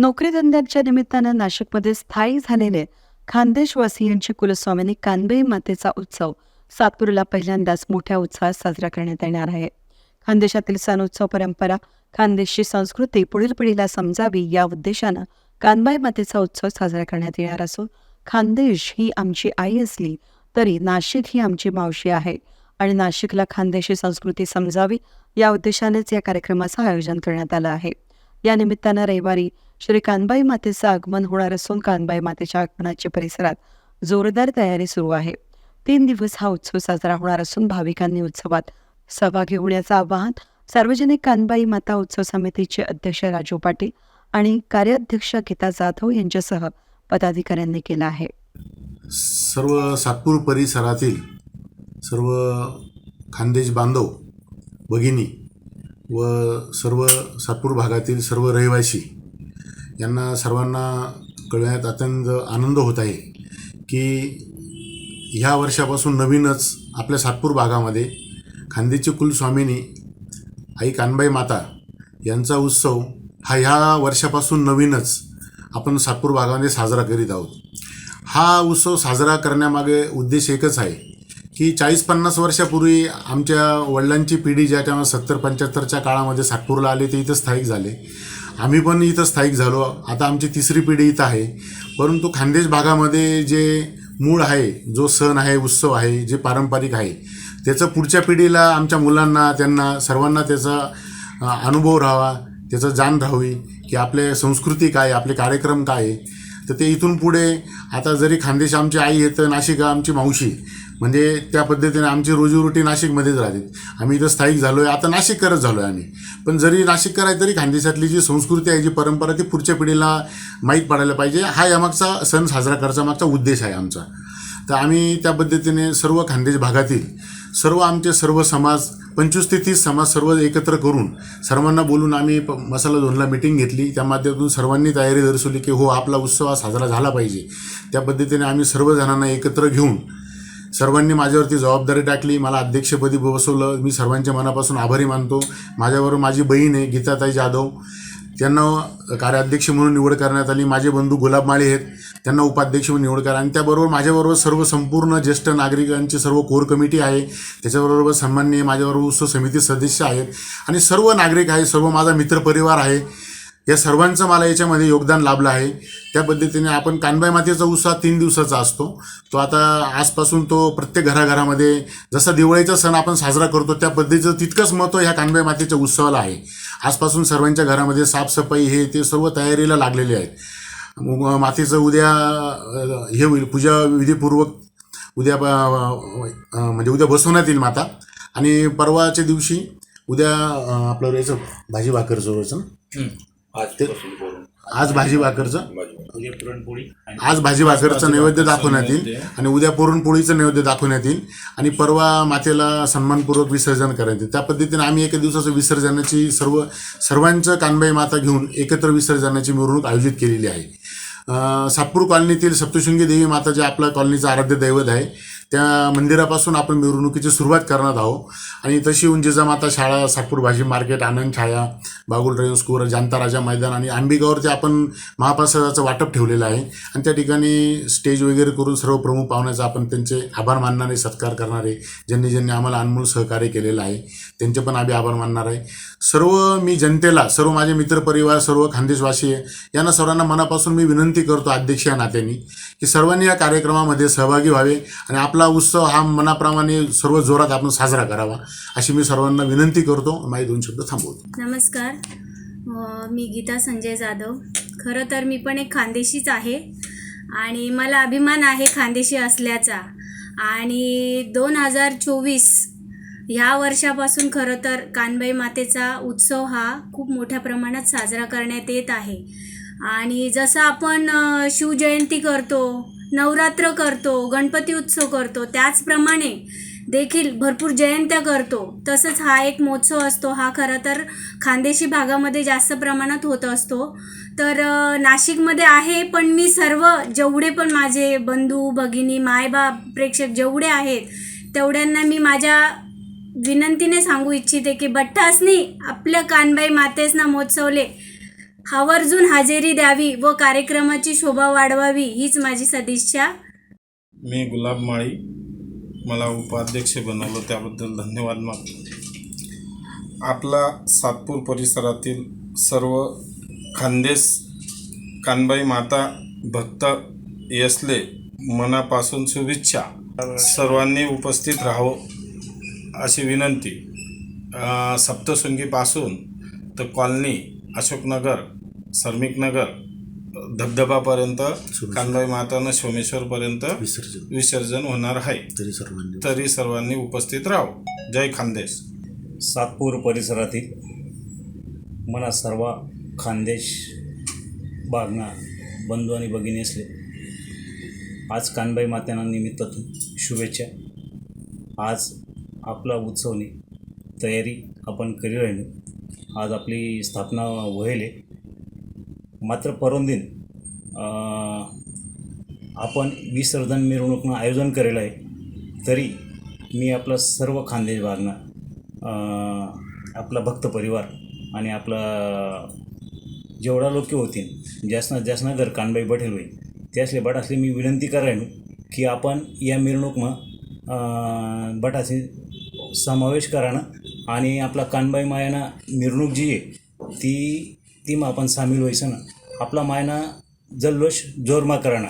नोकरी धंद्याच्या निमित्तानं नाशिकमध्ये स्थायी झालेले खानदेशवासियांची कुलस्वामिनी कानबाई मातेचा उत्सव सातपूरला पहिल्यांदाच मोठ्या उत्साहात साजरा करण्यात येणार आहे. खानदेशातील सण उत्सव परंपरा खानदेशची संस्कृती पुढील पिढीला समजावी या उद्देशानं कानबाई मातेचा उत्सव साजरा करण्यात येणार असून खानदेश ही आमची आई असली तरी नाशिक ही आमची मावशी आहे आणि नाशिकला खानदेशी संस्कृती समजावी या उद्देशानेच या कार्यक्रमाचं आयोजन करण्यात आलं आहे. या निमित्तानं रविवारी श्री कानबाई मातेचं आगमन होणार असून कानबाई मातेच्या आगमनाच्या परिसरात जोरदार तयारी सुरू आहे. तीन दिवस हा उत्सव साजरा होणार असून भाविकांनी उत्सवात सहभागी होण्याचं आवाहन सार्वजनिक कानबाई माता उत्सव समितीचे अध्यक्ष राजू पाटील आणि कार्याध्यक्ष गीता जाधव यांच्यासह पदाधिकाऱ्यांनी केलं आहे. सर्व सातपूर परिसरातील सर्व खानदेश बांधव भगिनी व सर्व सातपूर भागातील सर्व रहिवासी यांना सर्वांना कळण्यात अत्यंत आनंद होत आहे की ह्या वर्षापासून नवीनच आपल्या सातपूर भागामध्ये खांदेची कुलस्वामिनी आई कानबाई माता यांचा उत्सव हा ह्या वर्षापासून नवीनच आपण सातपूर भागामध्ये साजरा करीत आहोत. हा उत्सव साजरा करण्यामागे उद्देश एकच आहे की चाळीस पन्नास वर्षापूर्वी आमच्या वडिलांची पिढी ज्या तेव्हा सत्तर पंच्याहत्तरच्या काळामध्ये सातपूरला आले ते इथं स्थायिक झाले. आम्ही पण इथं स्थायिक झालो. आता आमची तिसरी पिढी इथं आहे. परंतु खानदेश भागामध्ये जे मूळ आहे जो सण आहे उत्सव आहे जे पारंपरिक आहे त्याचं पुढच्या पिढीला आमच्या मुलांना त्यांना सर्वांना त्याचा अनुभव राहावा त्याचं जाण राहावी की आपले संस्कृती काय आपले कार्यक्रम काय आहे. तर ते इथून पुढे आता जरी खानदेश आमची आई आहे तर नाशिक आमची मावशी म्हणजे त्या पद्धतीने आमची रोजीरोटी नाशिकमध्येच राहते. आम्ही इथं स्थायिक झालो आहे आता नाशिक करत झालो आहे आम्ही. पण जरी नाशिक आहे तरी खानदेशातली जी संस्कृती आहे जी परंपरा ती पुढच्या पिढीला माहीत पडायला पाहिजे. हा यामागचा सण साजरा करायचा मागचा उद्देश आहे आमचा. तर आम्ही त्या पद्धतीने सर्व खानदेश भागातील सर्व आमचे सर्व समाज पंचवीस ते तीस समाज सर्व एकत्र करून सर्वांना बोलून आम्ही प मसाला झोनला मिटिंग घेतली. त्या माध्यमातून सर्वांनी तयारी दर्शवली की हो आपला उत्सव हा साजरा झाला पाहिजे. त्या पद्धतीने आम्ही सर्वजणांना एकत्र घेऊन सर्वांनी माझ्यावरती जबाबदारी टाकली मला अध्यक्षपदी बसवलं. मी सर्वांच्या मनापासून आभारी मानतो. माझ्याबरोबर माझी बहीण आहे गीताताई जाधव. त्यांना कार्याध्यक्ष म्हणून निवड करण्यात आली. माझे बंधू गुलाब माळे आहेत. त्यांना उपाध्यक्ष म्हणून निवड करा. आणि त्याबरोबर माझ्याबरोबर सर्व संपूर्ण ज्येष्ठ नागरिकांची सर्व कोर कमिटी आहे. त्याच्याबरोबर सन्माननीय माझ्याबरोबर उत्सव समिती सदस्य आहेत. आणि सर्व नागरिक आहे सर्व माझा मित्रपरिवार आहे. या सर्वांचं मला याच्यामध्ये योगदान लाभलं आहे. त्या पद्धतीने आपण कानबाई मातेचा उत्साह तीन दिवसाचा असतो. तो आता आजपासून तो प्रत्येक घराघरामध्ये जसा दिवाळीचा सण आपण साजरा करतो त्या पद्धतीचं तितकंच महत्त्व ह्या कानबाई मातेच्या उत्सवाला आहे. आजपासून सर्वांच्या घरामध्ये साफसफाई हे ते सर्व तयारीला लागलेले आहेत. मग मातेचं उद्या हे होईल पूजा विधीपूर्वक उद्या म्हणजे उद्या बसवण्यात येईल माता. आणि परवाच्या दिवशी उद्या आपलं याचं भाजी भाकर व्हायचं आज ते- आज भाजी भाकरचं? उद्या पुरणपोळी आणि आज भाजी भाकरचं नैवेद्य दाखवण्यात येईल आणि उद्या पुरणपोळीचं नैवेद्य दाखवण्यात येईल आणि परवा मातेला सन्मानपूर्वक विसर्जन करण्यात येईल त्या पद्धतीने आम्ही एका दिवसाचं विसर्जनाची सर्व सर्वांचं कानबाई माता घेऊन एकत्र विसर्जनाची मिरवणूक आयोजित केलेली आहे. अं, सातपूर कॉलनीतील सप्तशृंगी देवी माता जे आपल्या कॉलनीचं आराध्य दैवत आहे. त्या मंदिरापासून आपण मिरवणुकीची सुरुवात करणार आहोत. आणि तशी जिजामाता शाळा सातपूर भाजी market Anand Chhaya Bagul drive school जांता राजा मैदान आणि आंबिगावरती आपण महाप्रसादाचं वाटप ठेवलेलं आहे. आणि त्या ठिकाणी स्टेज वगैरे करून सर्व प्रमुख पाहुण्याचा आपण त्यांचे आभार मानणारे सत्कार करणारे ज्यांनी ज्यांनी आम्हाला अनमोल सहकार्य केलेलं आहे त्यांचे पण आम्ही आभार मानणार आहे. सर्व मी जनतेला सर्व माझे मित्रपरिवार सर्व खानदेशवासी आहे यांना सर्वांना मनापासून मी विनंती करतो अध्यक्ष या नात्याने की सर्वांनी या कार्यक्रमामध्ये सहभागी व्हावे आणि आपला उत्सव हा मनाप्रमाणे सर्व जोरात आपण साजरा करावा अशी मी सर्वांना विनंती करतो. माझे दोन शब्द थांबवतो. नमस्कार. मी गीता संजय जाधव. खरं तर मी पण एक खानदेशीच आहे आणि मला अभिमान आहे खानदेशी असल्याचा. आणि दोन हजार चोवीस ह्या वर्षापासून खरं तर कानबाई मातेचा उत्सव हा खूप मोठ्या प्रमाणात साजरा करण्यात येत आहे. आणि जसं आपण शिवजयंती करतो नवरात्र करतो गणपती उत्सव करतो त्याचप्रमाणे देखील भरपूर जयंत्या करतो. तसंच हा एक महोत्सव असतो. हा खरं तर खानदेशी भागामध्ये जास्त प्रमाणात होत असतो. तर नाशिकमध्ये आहे पण मी सर्व जेवढे पण माझे बंधू भगिनी मायबाप प्रेक्षक जेवढे आहेत तेवढ्यांना मी माझ्या विनंतीने सांगू इच्छिते की बट्टासनी आपलं कानबाई मातेसना महोत्सवले आवर्जून हजेरी द्यावी व कार्यक्रमाची शोभा वाढवावी हीच माझी सदिच्छा. मी गुलाब माळी. मला उपाध्यक्ष बनवलं त्याबद्दल धन्यवाद मागतो आपला सातपूर परिसरातील सर्व खानदेश कानबाई माता भक्त यसले मनापासून शुभेच्छा. सर्वांनी उपस्थित राहावं अशी विनंती. सप्तशृंगीपासून तर कॉलनी अशोकनगर सर्मिकनगर धबधबापर्यंत कानबाई मातानं सोमेश्वरपर्यंत विसर्जन. विसर्जन होणार आहे. तरी सर्वांनी तरी सर्वांनी उपस्थित राहावं जय खानदेश. सातपूर परिसरातील मला सर्व खानदेश बागना बंधू आणि भगिनी असले आज कानबाई मातेना निमित्तातून शुभेच्छा. आज आपला उत्सवने तयारी आपण करी राहिलो. आज आपली स्थापना व्हायले. मात्र परमदिन आपण विसर्जन मिरवणूकनं आयोजन केलेलं आहे तरी मी आपला सर्व खानदेश भागना आपला भक्त परिवार आणि आपला जेवढा लोक होतील ज्यासना ज्यासनं जर कानबाई बठेल होईल त्यासले बटासले मी विनंती करायलो की आपण या मिरवणूकनं अं, समावेश करानं आणि आपला कानबाई मायाना मिरवणूक जी आहे ती ती मग आपण सामील व्हायचं ना आपला मायना जल्लोष जोरमा कराना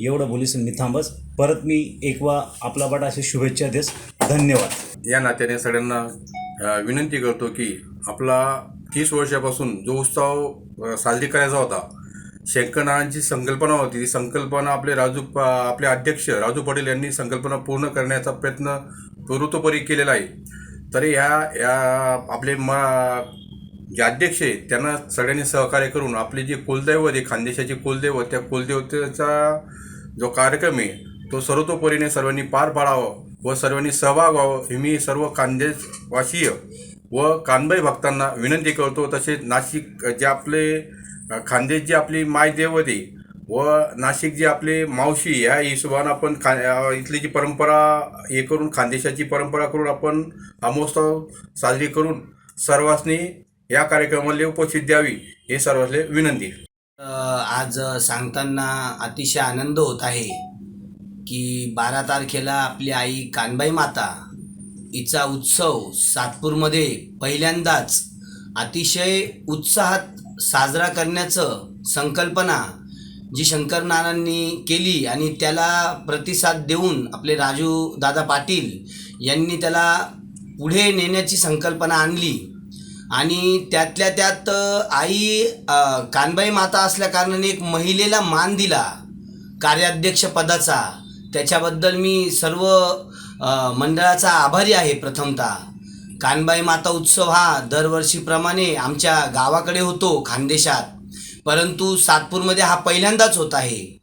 एवढं बोलीसन मी थांबस. परत मी एकवा आपला बटाशी शुभेच्छा देस. धन्यवाद. या नात्याने सगळ्यांना विनंती करतो की आपला तीस वर्षापासून जो उत्सव साजरी करायचा होता शंकरनारायणची संकल्पना होती. ती संकल्पना आपले राजू आपले अध्यक्ष राजू पटेल यांनी संकल्पना पूर्ण करण्याचा प्रयत्न पूर्वतोपरी केलेला आहे. तरी ह्या या आपले मा जे अध्यक्ष आहेत त्यांना सगळ्यांनी सहकार्य करून आपले जे कुलदैवत आहे खानदेशाचे कुलदैवत त्या कुलदेवतेचा जो कार्यक्रम आहे तो सर्वतोपरीने सर्वांनी पार पाडावं व सर्वांनी सहभाग व्हावं हे मी सर्व खानदेशवासीय व कानबाई भक्तांना विनंती करतो. तसेच नाशिक जे आपले खानदेश जी आपली माय आहे व नाशिक जे आपले मावशी ह्या हिशोबानं आपण खा इथली जी परंपरा हे करून खानदेशाची परंपरा करून आपण हा महोत्सव साजरी करून सर्वांनी या कार्यक्रमाला उपस्थित द्यावी हे सर्वांना विनंती. आज सांगताना अतिशय आनंद होत आहे की बारा तारखेला आपली आई कानबाई माता हिचा उत्सव सातपूरमध्ये पहिल्यांदाच अतिशय उत्साहात साजरा करण्याचं संकल्पना जी शंकरनारायणांनी केली आणि त्याला प्रतिसाद देऊन आपले राजू दादा पाटील यांनी त्याला पुढे नेण्याची संकल्पना आणली. आणि त्यातल्या त्यात आई कानबाई माता असल्या कारणाने एक महिलेला मान दिला कार्याध्यक्ष पदाचा. त्याच्याबद्दल मी सर्व मंडळाचा आभारी आहे प्रथमतः. कानबाई माता उत्सव हा दरवर्षीप्रमाणे आमच्या गावाकडे होतो खानदेशात. परंतु सातपूरमध्ये हा पहिल्यांदाच होत आहे.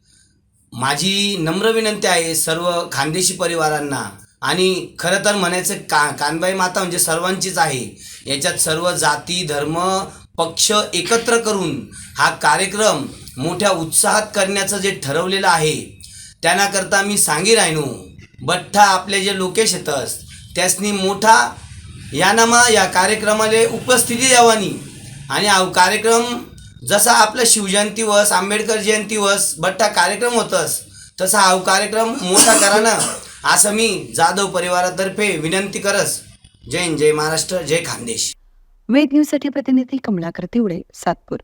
माझी नम्र विनंती आहे सर्व खानदेशी परिवारांना. आणि खरं तर म्हणायचं का कानबाई माता म्हणजे सर्वांचीच आहे. याच्यात सर्व जाती धर्म पक्ष एकत्र करून हा कार्यक्रम मोठ्या उत्साहात करण्याचं जे ठरवलेलं आहे त्यांनाकरता मी सांगी राहिनो बठ्ठा आपले जे लोकेश येतस त्यासनी मोठा यानामा या कार्यक्रमाला उपस्थिती द्यावानी. आणि कार्यक्रम जसा आपला शिवजयंती वस आंबेडकर जयंती वस बठ्ठा कार्यक्रम होतस तसा हा कार्यक्रम मोठा करा ना असं मी जाधव परिवारातर्फे विनंती करस. जय हिंद, जय महाराष्ट्र जय खानदेश. वेद न्यूजसाठी प्रतिनिधी कमलाकर तिवडे सातपूर.